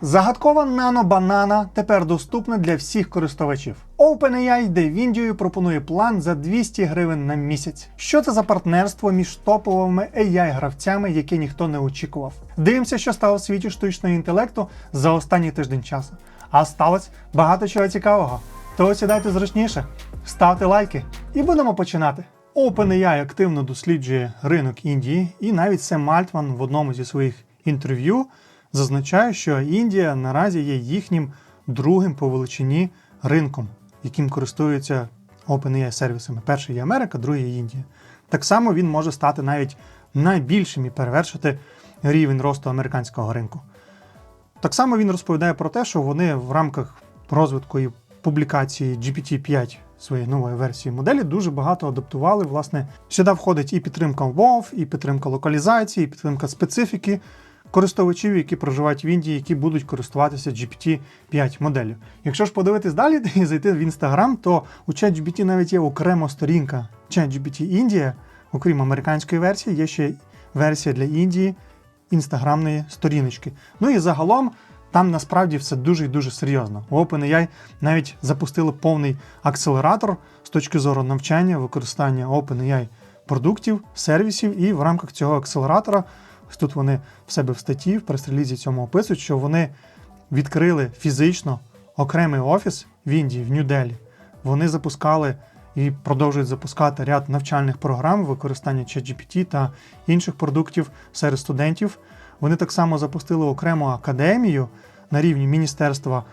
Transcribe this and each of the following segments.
Загадкова нано-банана тепер доступна для всіх користувачів. OpenAI Індію пропонує план за 200 гривень на місяць. Що це за партнерство між топовими AI-гравцями, яке ніхто не очікував? Дивимося, що стало в світі штучного інтелекту за останній тиждень часу. А сталося багато чого цікавого. То сідайте зручніше, ставте лайки і будемо починати. OpenAI активно досліджує ринок Індії, і навіть Сем Альтман в одному зі своїх інтерв'ю зазначає, що Індія наразі є їхнім другим по величині ринком, яким користуються OpenAI сервісами. Перший є Америка, другий є Індія. Так само він може стати навіть найбільшим і перевершити рівень росту американського ринку. Так само він розповідає про те, що вони в рамках розвитку і публікації GPT-5 своєї нової версії моделі дуже багато адаптували. Власне, сюди входить і підтримка мов, і підтримка локалізації, і підтримка специфіки користувачів, які проживають в Індії, які будуть користуватися GPT-5 моделлю. Якщо ж подивитись далі і зайти в Instagram, то у ChatGPT навіть є окрема сторінка ChatGPT Індія, окрім американської версії, є ще версія для Індії інстаграмної сторіночки. Ну і загалом там насправді все дуже і дуже серйозно. У OpenAI навіть запустили повний акселератор з точки зору навчання, використання OpenAI продуктів, сервісів, і в рамках цього акселератора, тут вони в себе в статті, в прес-релізі цьому описують, що вони відкрили фізично окремий офіс в Індії, в Нью-Делі. Вони запускали і продовжують запускати ряд навчальних програм використання ChatGPT та інших продуктів серед студентів. Вони так само запустили окрему академію на рівні Міністерства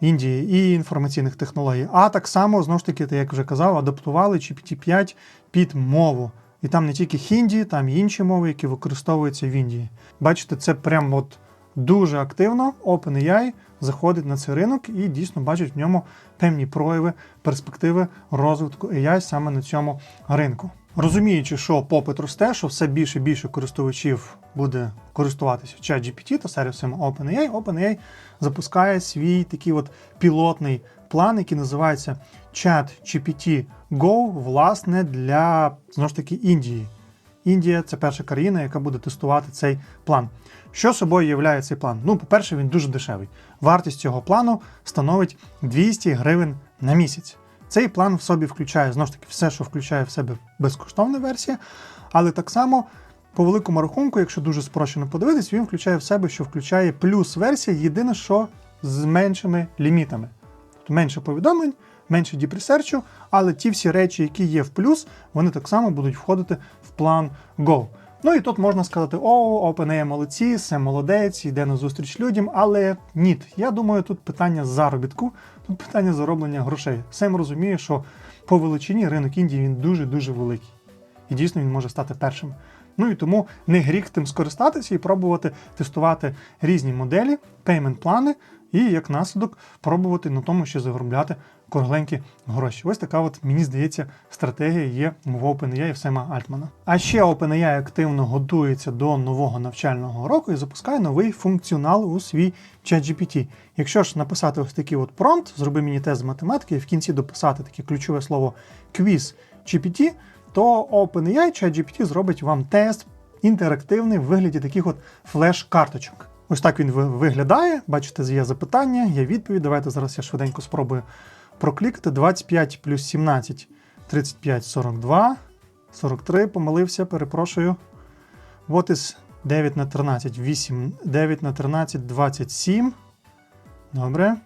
Індії і інформаційних технологій. А так само, знову ж таки, як вже казав, адаптували GPT-5 під мову. І там не тільки хінді, там і інші мови, які використовуються в Індії. Бачите, це прям от дуже активно. OpenAI заходить на цей ринок і дійсно бачить в ньому певні прояви, перспективи розвитку AI саме на цьому ринку. Розуміючи, що попит росте, що все більше і більше користувачів буде користуватися ChatGPT та сервісами OpenAI, OpenAI запускає свій такий от пілотний план, який називається ChatGPT Go, власне, для знову ж таки Індії. Індія це перша країна, яка буде тестувати цей план. Що собою являє цей план? Ну, по-перше, він дуже дешевий. Вартість цього плану становить 200 гривень на місяць. Цей план в собі включає знову ж таки все, що включає в себе безкоштовна версія, але так само. По великому рахунку, якщо дуже спрощено подивитись, він включає в себе, що включає плюс версія, єдине, що з меншими лімітами. Тобто менше повідомлень, менше діпресерчу, але ті всі речі, які є в плюс, вони так само будуть входити в план Go. Ну і тут можна сказати, о, OpenAI молодці, все молодець, йде на зустріч людям, але ні, я думаю, тут питання заробітку, тут питання зароблення грошей. Сем розуміє, що по величині ринок Індії він дуже-дуже великий. І дійсно він може стати першим. Ну і тому не гріх тим скористатися і пробувати тестувати різні моделі, пеймент-плани, і як наслідок пробувати на тому ще заробляти кругленькі гроші. Ось така, от, мені здається, стратегія є в OpenAI і в Сема Альтмана. А ще OpenAI активно готується до нового навчального року і запускає новий функціонал у свій ChatGPT. Якщо ж написати ось такий от промпт, зроби мені тест з математики і в кінці дописати таке ключове слово quiz GPT, то OpenAI ChatGPT зробить вам тест інтерактивний в вигляді таких от флеш-карточок. Ось так він виглядає. Бачите, є запитання, є відповідь. Давайте зараз я швиденько спробую проклікати. 25 плюс 17, 35, 42, 43, помилився, перепрошую. What is 9 на 13? 8, 9 на 13, 27. Добре.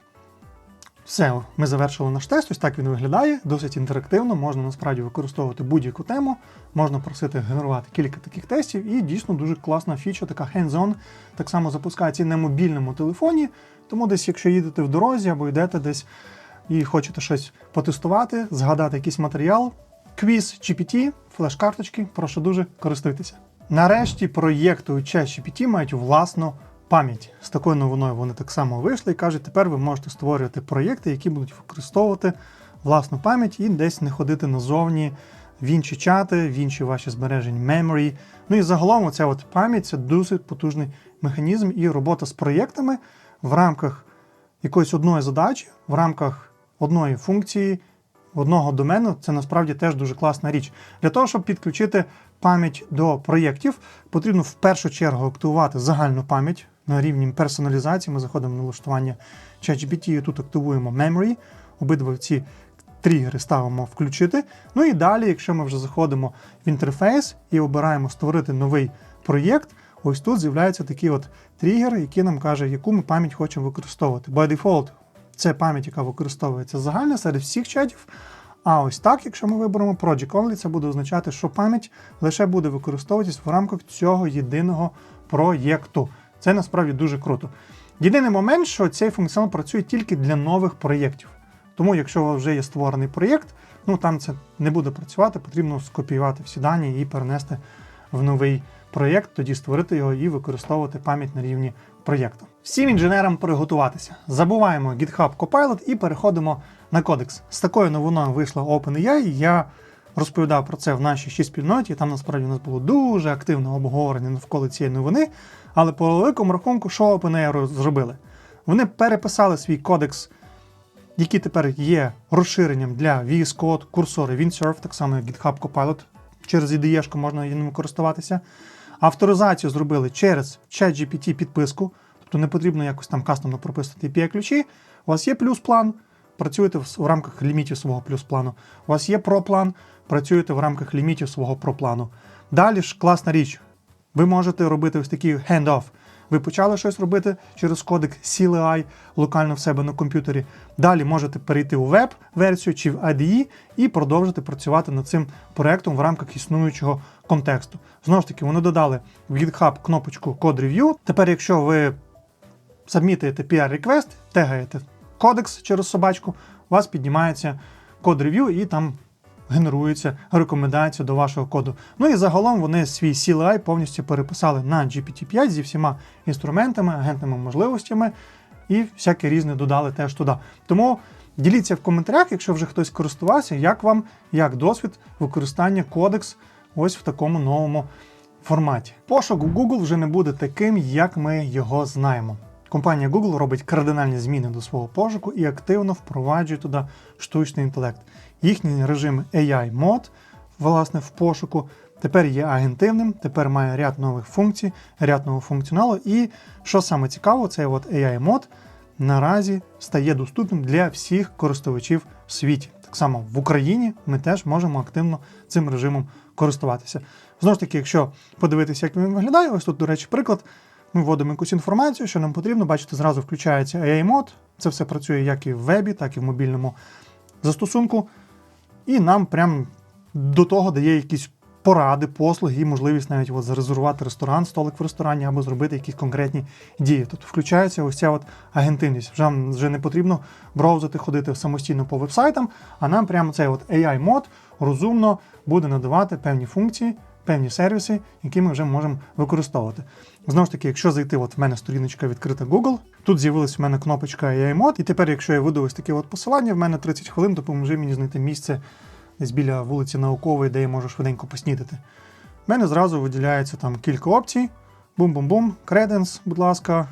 Все, ми завершили наш тест. Ось так він виглядає, досить інтерактивно. Можна насправді використовувати будь-яку тему, можна просити генерувати кілька таких тестів, і дійсно дуже класна фіча, така hands-on, так само запускається і на мобільному телефоні. Тому десь, якщо їдете в дорозі або йдете десь і хочете щось потестувати, згадати якийсь матеріал, квіз GPT, флеш-карточки, прошу дуже користуйтеся. Нарешті проєкти у ChatGPT мають власну пам'ять. З такою новиною вони так само вийшли і кажуть, тепер ви можете створювати проєкти, які будуть використовувати власну пам'ять і десь не ходити назовні в інші чати, в інші ваші збережень memory. Ну і загалом оця от пам'ять це дуже потужний механізм і робота з проєктами в рамках якоїсь одної задачі, в рамках одної функції, одного домену це насправді теж дуже класна річ. Для того, щоб підключити пам'ять до проєктів, потрібно в першу чергу активувати загальну пам'ять на рівні персоналізації. Ми заходимо в налаштування ChatGPT тут активуємо Memory. Обидва ці тригери ставимо включити. Ну і далі, якщо ми вже заходимо в інтерфейс і обираємо створити новий проєкт, ось тут з'являється такий от тригер, який нам каже, яку ми пам'ять хочемо використовувати. By default, це пам'ять, яка використовується загальна серед всіх чатів. А ось так, якщо ми виберемо Project Only, це буде означати, що пам'ять лише буде використовуватись в рамках цього єдиного проєкту. Це насправді дуже круто. Єдиний момент, що цей функціонал працює тільки для нових проєктів. Тому, якщо у вас вже є створений проєкт, ну там це не буде працювати, потрібно скопіювати всі дані і перенести в новий проєкт, тоді створити його і використовувати пам'ять на рівні проєкту. Всім інженерам приготуватися. Забуваємо GitHub Copilot і переходимо на кодекс. З такою новиною вийшла OpenAI. Я розповідав про це в нашій ще спільноті. Там насправді у нас було дуже активне обговорення навколо цієї новини. Але по великому рахунку, що OpenAI зробили? Вони переписали свій кодекс, який тепер є розширенням для VS Code, курсори Windsurf, так само як GitHub Copilot. Через IDE можна ним користуватися. Авторизацію зробили через ChatGPT підписку, тобто не потрібно якось там кастомно прописувати API ключі. У вас є плюс план, працюєте в рамках лімітів свого плюс плану. У вас є про план, працюєте в рамках лімітів свого про плану. Далі ж класна річ. Ви можете робити ось такий hand-off. Ви почали щось робити через кодек CLI локально в себе на комп'ютері. Далі можете перейти у веб-версію чи в IDE і продовжити працювати над цим проектом в рамках існуючого контексту. Знову ж таки, вони додали в GitHub кнопочку Code Review. Тепер, якщо ви сабмітуєте PR request, тегаєте кодекс через собачку, у вас піднімається код рев'ю і там генерується рекомендація до вашого коду. Ну і загалом вони свій CLI повністю переписали на GPT-5 зі всіма інструментами, агентними можливостями і всяке різне додали теж туди. Тому діліться в коментарях, якщо вже хтось користувався, як вам, як досвід використання кодекс ось в такому новому форматі. Пошук в Google вже не буде таким, як ми його знаємо. Компанія Google робить кардинальні зміни до свого пошуку і активно впроваджує туди штучний інтелект. Їхній режим AI Mode, власне, в пошуку тепер є агентивним, тепер має ряд нових функцій, ряд нового функціоналу. І що саме цікаво, цей от AI Mode наразі стає доступним для всіх користувачів в світі. Так само в Україні ми теж можемо активно цим режимом користуватися. Знову ж таки, якщо подивитися, як він виглядає, ось тут, до речі, приклад. Ми вводимо якусь інформацію, що нам потрібно. Бачите, зразу включається AI мод. Це все працює як і в вебі, так і в мобільному застосунку. І нам прям до того дає якісь поради, послуги і можливість навіть от зарезервувати ресторан, столик в ресторані або зробити якісь конкретні дії. Тобто включається ось ця от агентивність. Вже вже не потрібно браузити, ходити самостійно по вебсайтам, а нам прямо цей от AI мод розумно буде надавати певні функції певні сервіси, які ми вже можемо використовувати. Знову ж таки, якщо зайти, от в мене сторіночка відкрита Google, тут з'явилась в мене кнопочка AI і тепер, якщо я веду ось таке от посилання, в мене 30 хвилин, допоможи мені знайти місце десь біля вулиці Наукової, де я можу швиденько поснідати. В мене зразу виділяється там кілька опцій. Бум-бум-бум, креденс, будь ласка,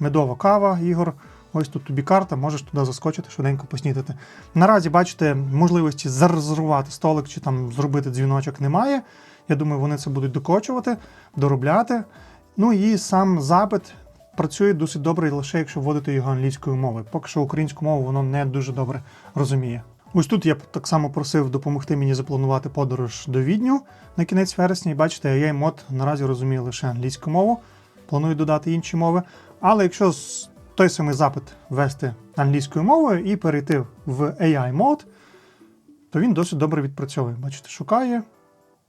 медова кава, Ігор. Ось тут тобі карта, можеш туди заскочити, швиденько поснідати. Наразі, бачите, можливості зарезервувати столик чи там зробити дзвіночок немає. Я думаю, вони це будуть докочувати, доробляти. Ну і сам запит працює досить добре, лише якщо вводити його англійською мовою. Поки що українську мову воно не дуже добре розуміє. Ось тут я б так само просив допомогти мені запланувати подорож до Відню на кінець вересня. І бачите, AI мод наразі розуміє лише англійську мову. Планую додати інші мови. Але якщо той самий запит ввести англійською мовою і перейти в AI мод, то він досить добре відпрацьовує. Бачите, шукає,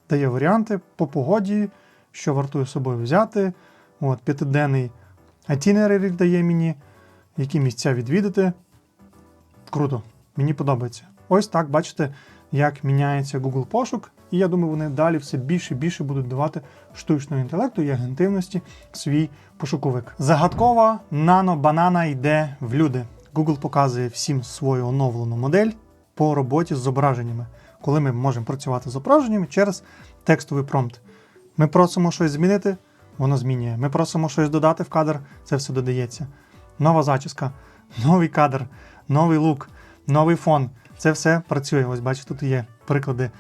дає варіанти по погоді, що вартує собою взяти. От, П'ятиденний itinerary дає мені, які місця відвідати. Круто, мені подобається. Ось так бачите, як міняється Google пошук, і я думаю, вони далі все більше і більше будуть давати штучного інтелекту і агентивності свій пошуковик. Загадкова нано-банана йде в люди. Google показує всім свою оновлену модель по роботі з зображеннями коли ми можемо працювати з зображеннями через текстовий промпт. Ми просимо щось змінити, воно змінює. Ми просимо щось додати в кадр, це все додається. Нова зачіска, новий кадр, новий лук, новий фон. Це все працює. Ось бачите, тут є приклади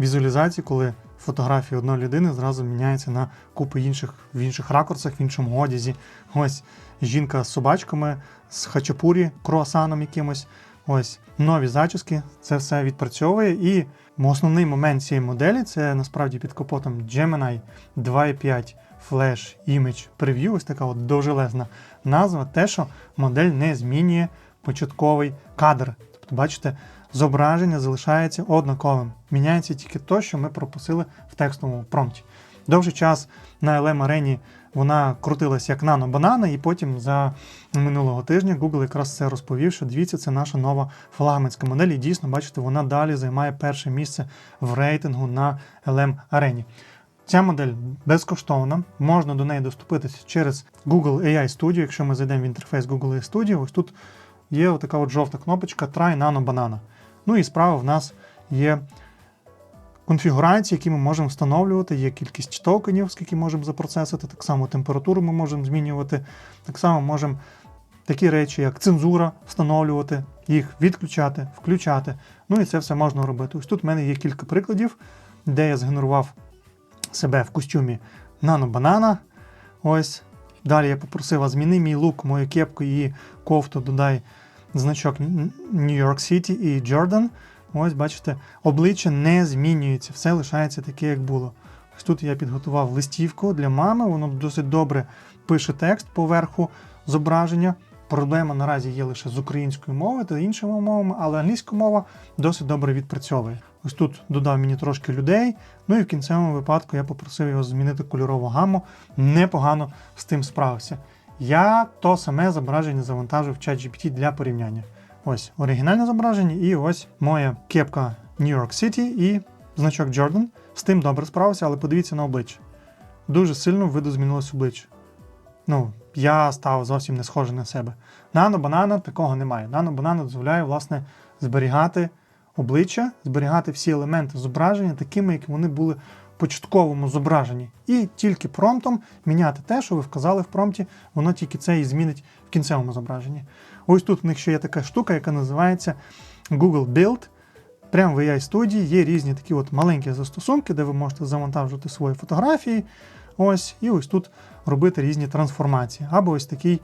візуалізації, коли фотографії одної людини зразу міняється на купу інших в інших ракурсах, в іншому одязі. Ось жінка з собачками, з хачапурі, круасаном якимось. Ось нові зачіски, це все відпрацьовує. І основний момент цієї моделі це насправді під капотом Gemini 2.5 Flash Image Preview. Ось така от довжелезна назва. Те, що модель не змінює початковий кадр. Тобто, бачите, зображення залишається однаковим. Міняється тільки те, що ми пропустили в текстовому промпті. Довгий час на LM арені вона крутилася як нано-банана, і потім за минулого тижня Google якраз це розповів, що дивіться, це наша нова флагманська модель. І дійсно, бачите, вона далі займає перше місце в рейтингу на LM арені. Ця модель безкоштовна, можна до неї доступитися через Google AI Studio. Якщо ми зайдемо в інтерфейс Google AI Studio, ось тут є отака от жовта кнопочка Try Nano Banana. Ну і справа в нас є конфігурації, які ми можемо встановлювати, є кількість токенів, скільки можемо запроцесити, так само температуру ми можемо змінювати, так само можемо такі речі, як цензура, встановлювати, їх відключати, включати. Ну і це все можна робити. Ось тут в мене є кілька прикладів, де я згенерував себе в костюмі нано-банана. Ось. Далі я попросив вас зміни мій лук, мою кепку і кофту додай значок New York City і Jordan. Ось, бачите, обличчя не змінюється, все лишається таке, як було. Ось тут я підготував листівку для мами, воно досить добре пише текст поверху зображення. Проблема наразі є лише з українською мовою та іншими мовами, але англійська мова досить добре відпрацьовує. Ось тут додав мені трошки людей. Ну і в кінцевому випадку я попросив його змінити кольорову гаму. Непогано з тим справився. Я то саме зображення завантажив в ChatGPT для порівняння. Ось оригінальне зображення, і ось моя кепка New York City і значок Jordan. З тим добре справився, але подивіться на обличчя. Дуже сильно виду змінилось обличчя. Ну, я став зовсім не схожий на себе. Нано банана такого немає. Нано банана дозволяє, власне, зберігати обличчя, зберігати всі елементи зображення такими, як вони були в початковому зображенні. І тільки промптом міняти те, що ви вказали в промпті, воно тільки це і змінить в кінцевому зображенні. Ось тут в них ще є така штука, яка називається Google Build. Прямо в AI студії є різні такі от маленькі застосунки, де ви можете завантажувати свої фотографії. Ось, і ось тут робити різні трансформації. Або ось такий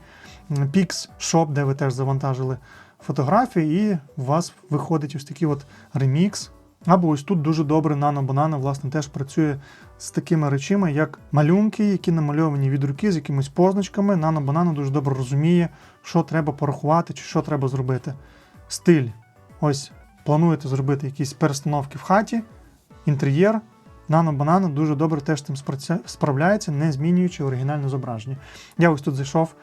Pix Shop, де ви теж завантажили фотографії, і у вас виходить ось такий от ремікс. Або ось тут дуже добре Nano Banana, власне, теж працює з такими речами, як малюнки, які намальовані від руки з якимись позначками. Nano Banana дуже добре розуміє, що треба порахувати чи що треба зробити. Стиль. Ось плануєте зробити якісь перестановки в хаті, інтер'єр. Nano Banana дуже добре теж спраця- справляється, не змінюючи оригінальне зображення. Я ось тут зайшов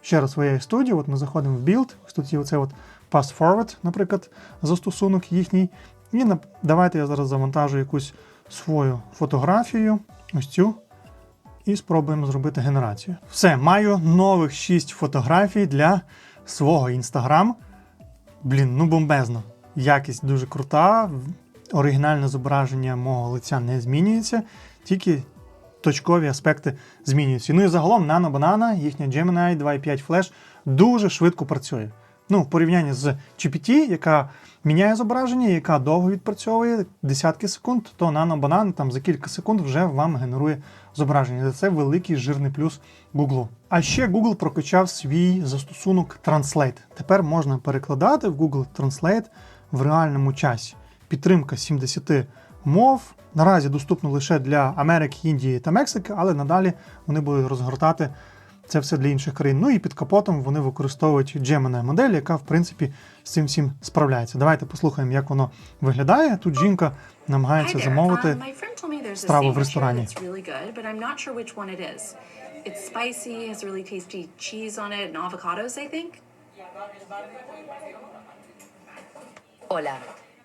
ще раз в AI Studio, от ми заходимо в Build, ось тут є оцей от Pass Forward, наприклад, застосунок їхній. І давайте я зараз завантажу якусь свою фотографію, ось цю, і спробуємо зробити генерацію. Все, маю нових 6 фотографій для свого Instagram. Блін, ну бомбезно. Якість дуже крута. Оригінальне зображення мого лиця не змінюється, тільки точкові аспекти змінюються. Ну і загалом Nano Banana, їхня Gemini 2.5 Flash дуже швидко працює. Ну, в порівнянні з GPT, яка міняє зображення, яка довго відпрацьовує десятки секунд, то Banana там за кілька секунд вже вам генерує зображення. Це великий жирний плюс Google. А ще Google прокачав свій застосунок Translate. Тепер можна перекладати в Google Translate в реальному часі. Підтримка 70 мов. Наразі доступно лише для Америки, Індії та Мексики, але надалі вони будуть розгортати це все для інших країн. Ну і під капотом вони використовують Gemini модель, яка в принципі з цим всім справляється. Давайте послухаємо, як воно виглядає. Тут жінка намагається замовити. Um, страву в ресторані. It's spicy, has really tasty cheese on it and avocados, I think. Hola.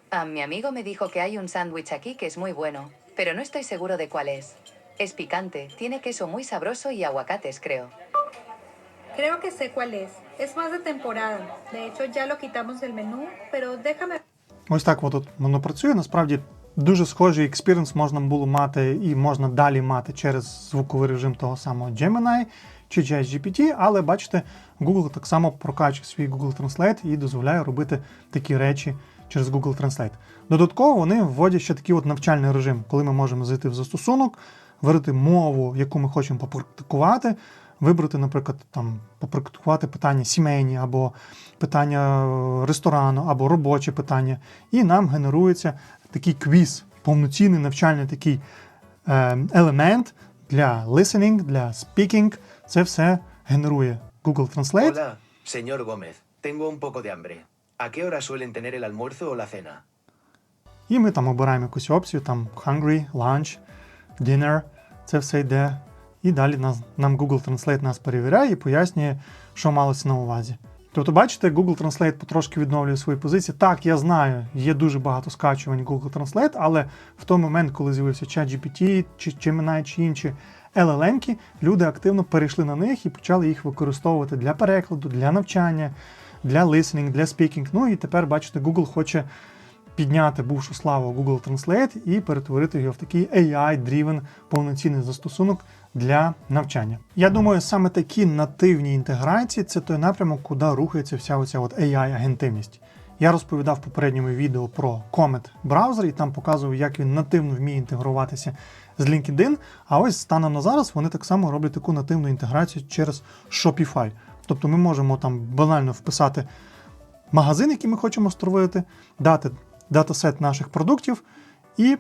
Ah, mi amigo me dijo que hay un sándwich aquí que es muy bueno, pero no estoy seguro de cuál es. Es picante, tiene queso muy sabroso y aguacates, creo. Creo que sé cuál es. Es más de temporada. De hecho, ya lo quitamos del menú, pero déjame Ось так от от воно працює. Насправді дуже схожий експірінс можна було мати і можна далі мати через звуковий режим того самого Gemini чи ChatGPT, але бачите, Google так само прокачує свій Google Translate і дозволяє робити такі речі через Google Translate. Додатково вони вводять ще такий от навчальний режим, коли ми можемо зайти в застосунок, вибрати мову, яку ми хочемо попрактикувати, вибрати, наприклад, там попрактикувати питання сімейні або питання е, ресторану, або робочі питання. І нам генерується такий квіз, повноцінний навчальний такий е, елемент для listening, для speaking. Це все генерує Google Translate. Hola, señor Gómez. Tengo un poco de hambre. ¿A qué hora suelen tener el almuerzo o la cena? І ми там обираємо якусь опцію, там hungry, lunch, dinner, це все йде. І далі нас, нам Google Translate нас перевіряє і пояснює, що малося на увазі. Тобто, бачите, Google Translate потрошки відновлює свої позиції. Так, я знаю, є дуже багато скачувань Google Translate, але в той момент, коли з'явився ChatGPT чи Gemini, чи інші LLM, люди активно перейшли на них і почали їх використовувати для перекладу, для навчання, для listening, для speaking. Ну і тепер, бачите, Google хоче підняти бувшу славу Google Translate і перетворити його в такий AI-driven повноцінний застосунок для навчання. Я думаю, саме такі нативні інтеграції це той напрямок, куди рухається вся оця от AI-агентивність. Я розповідав в попередньому відео про Comet браузер і там показував, як він нативно вміє інтегруватися з LinkedIn. А ось станом на зараз вони так само роблять таку нативну інтеграцію через Shopify. Тобто ми можемо там банально вписати магазин, який ми хочемо створити, дати датасет наших продуктів, і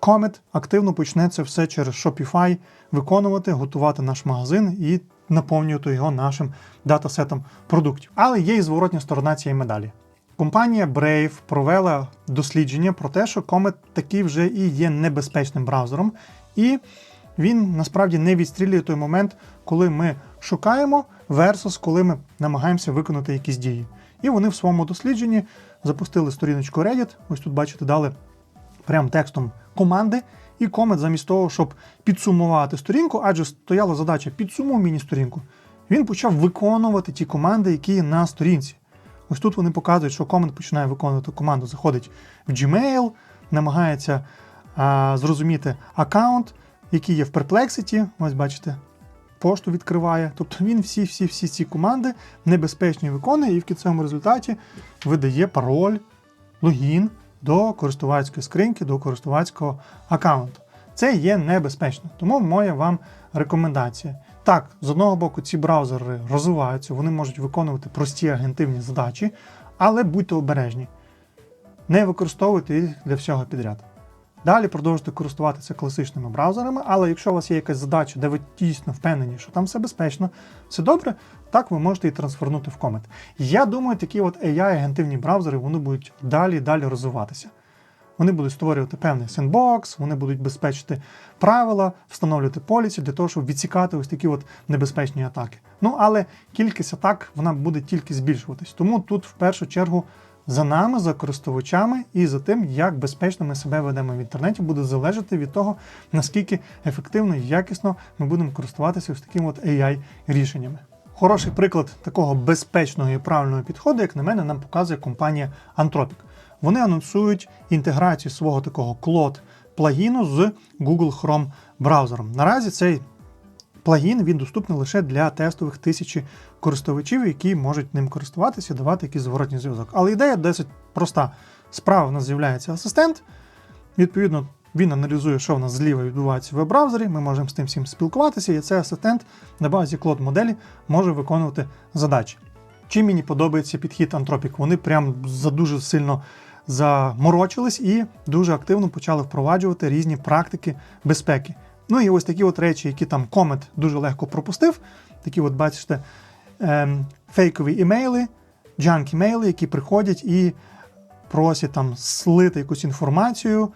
Comet активно почне це все через Shopify виконувати, готувати наш магазин і наповнювати його нашим датасетом продуктів. Але є і зворотня сторона цієї медалі. Компанія Brave провела дослідження про те, що Comet такий вже і є небезпечним браузером, і він насправді не відстрілює той момент, коли ми шукаємо, versus коли ми намагаємося виконати якісь дії. І вони в своєму дослідженні запустили сторіночку Reddit. Ось тут бачите, дали прям текстом команди, і комент замість того, щоб підсумувати сторінку, адже стояла задача підсумуй мені сторінку. Він почав виконувати ті команди, які на сторінці. Ось тут вони показують, що комент починає виконувати команду, заходить в Gmail, намагається а, зрозуміти аккаунт, який є в Perplexity. Ось бачите, пошту відкриває. Тобто він всі-всі-всі ці команди небезпечні виконує і в кінцевому результаті видає пароль, логін до користувацької скриньки, до користувацького аккаунту. Це є небезпечно. Тому моя вам рекомендація. Так, з одного боку, ці браузери розвиваються, вони можуть виконувати прості агентивні задачі, але будьте обережні. Не використовуйте їх для всього підряд. Далі продовжуйте користуватися класичними браузерами, але якщо у вас є якась задача, де ви дійсно впевнені, що там все безпечно, все добре, так ви можете і трансфернути в комет. Я думаю, такі от AI-агентивні браузери вони будуть далі і далі розвиватися. Вони будуть створювати певний сендбокс, вони будуть безпечити правила, встановлювати поліці для того, щоб відсікати ось такі от небезпечні атаки. Ну але кількість атак вона буде тільки збільшуватись. Тому тут в першу чергу за нами, за користувачами і за тим, як безпечно ми себе ведемо в інтернеті, буде залежати від того, наскільки ефективно і якісно ми будемо користуватися ось такими от AI-рішеннями. Хороший приклад такого безпечного і правильного підходу, як на мене, нам показує компанія Anthropic. Вони анонсують інтеграцію свого такого клод плагіну з Google Chrome браузером. Наразі цей плагін він доступний лише для тестових тисячі користувачів, які можуть ним користуватися давати якийсь зворотній зв'язок. Але ідея досить проста. Справа в нас з'являється асистент. Відповідно, він аналізує, що в нас зліва відбувається в веб-браузері. Ми можемо з тим всім спілкуватися, і цей асистент на базі клод моделі може виконувати задачі. Чим мені подобається підхід Anthropic? Вони прям за дуже сильно заморочились і дуже активно почали впроваджувати різні практики безпеки. Ну і ось такі от речі, які там комет дуже легко пропустив. Такі, от бачите, ем, фейкові імейли, джанк імейли, які приходять і просять там слити якусь інформацію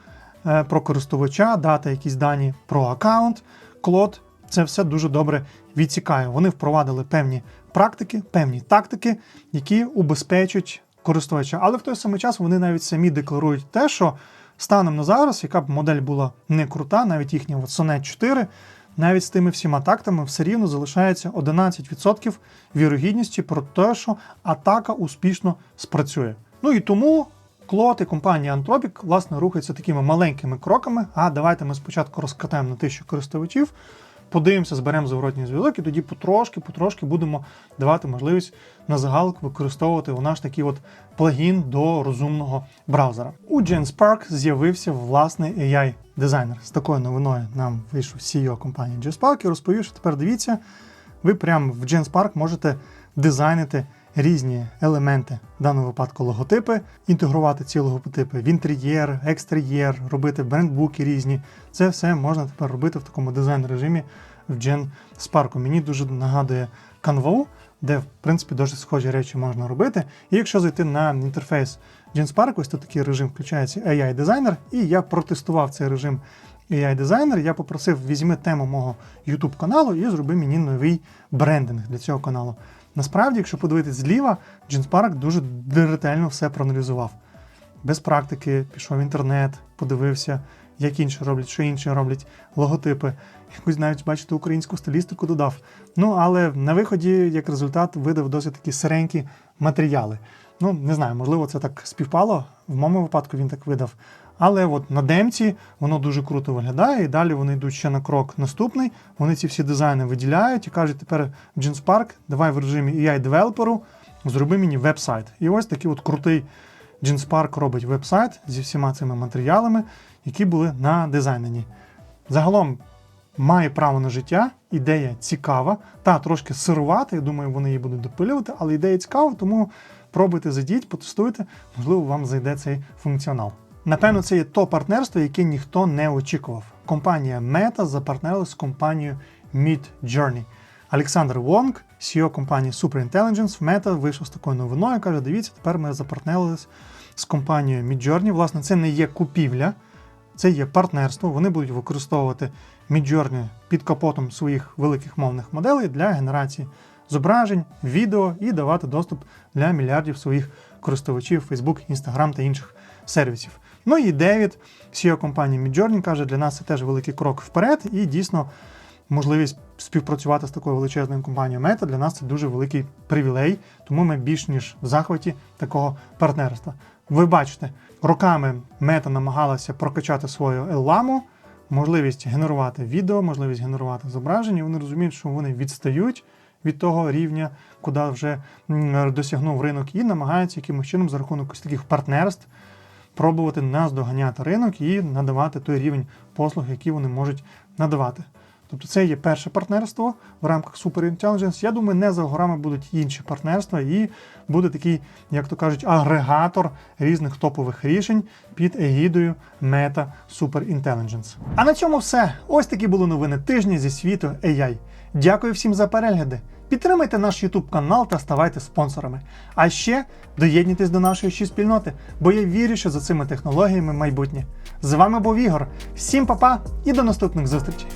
е, про користувача, дати якісь дані про аккаунт, клод. Це все дуже добре відсікає. Вони впровадили певні практики, певні тактики, які убезпечать користувача. Але в той самий час вони навіть самі декларують те, що станом на зараз, яка б модель була не крута, навіть їхня от Sonnet 4, навіть з тими всіма тактами все рівно залишається 11% вірогідності про те, що атака успішно спрацює. Ну і тому Клод і компанія Anthropic, власне, рухаються такими маленькими кроками. А давайте ми спочатку розкатаємо на тисячу користувачів, подивимося, зберемо зворотній зв'язок, і тоді потрошки, потрошки будемо давати можливість на загалок використовувати наш такий от плагін до розумного браузера. У GenSpark з'явився власний AI дизайнер. З такою новиною нам вийшов CEO компанії GenSpark і розповів, що тепер дивіться, ви прямо в GenSpark можете дизайнити різні елементи, в даному випадку логотипи, інтегрувати ці логотипи в інтер'єр, екстер'єр, робити брендбуки різні. Це все можна тепер робити в такому дизайн режимі в GenSpark. Мені дуже нагадує Canva, де в принципі дуже схожі речі можна робити. І якщо зайти на інтерфейс GenSpark, ось тут такий режим включається AI дизайнер, і я протестував цей режим AI дизайнер. Я попросив візьми тему мого YouTube каналу і зроби мені новий брендинг для цього каналу. Насправді, якщо подивитись зліва, GenSpark дуже ретельно все проаналізував. Без практики пішов в інтернет, подивився, як інші роблять, що інші роблять, логотипи. Якусь навіть, бачите, українську стилістику додав. Ну, але на виході, як результат, видав досить такі сиренькі матеріали. Ну, не знаю, можливо, це так співпало. В моєму випадку він так видав. Але от на демці воно дуже круто виглядає, і далі вони йдуть ще на крок наступний. Вони ці всі дизайни виділяють і кажуть, тепер GenSpark, давай в режимі AI девелоперу зроби мені веб-сайт. І ось такий от крутий GenSpark робить веб-сайт зі всіма цими матеріалами, які були надизайнені. Загалом має право на життя, ідея цікава, та трошки сирувати. Я думаю, вони її будуть допилювати, але ідея цікава, тому пробуйте, зайдіть, потестуйте, можливо, вам зайде цей функціонал. Напевно, це є то партнерство, яке ніхто не очікував. Компанія Meta запартнерилась з компанією Midjourney. Олександр Вонг, CEO компанії Superintelligence в Meta, вийшов з такою новиною. каже: дивіться, тепер ми запартнерились з компанією Midjourney. Власне, це не є купівля, це є партнерство. Вони будуть використовувати Midjourney під капотом своїх великих мовних моделей для генерації зображень, відео і давати доступ для мільярдів своїх користувачів Facebook, Instagram та інших сервісів. Ну і Девід, CEO компанії Midjourney, каже, для нас це теж великий крок вперед, і дійсно можливість співпрацювати з такою величезною компанією Meta для нас це дуже великий привілей, тому ми більш ніж в захваті такого партнерства. Ви бачите, роками Meta намагалася прокачати свою LLAM, можливість генерувати відео, можливість генерувати зображення. Вони розуміють, що вони відстають від того рівня, куди вже досягнув ринок, і намагаються якимось чином за рахунок таких партнерств пробувати наздоганяти ринок і надавати той рівень послуг, які вони можуть надавати. Тобто це є перше партнерство в рамках Super Intelligence. Я думаю, не за горами будуть інші партнерства, і буде такий, як то кажуть, агрегатор різних топових рішень під егідою Meta Super Intelligence. А на цьому все. Ось такі були новини тижня зі світу AI. Дякую всім за перегляди. Підтримайте наш YouTube канал та ставайте спонсорами. А ще доєднуйтесь до нашої ще спільноти, бо я вірю, що за цими технологіями майбутнє. З вами був Ігор. Всім па-па і до наступних зустрічей!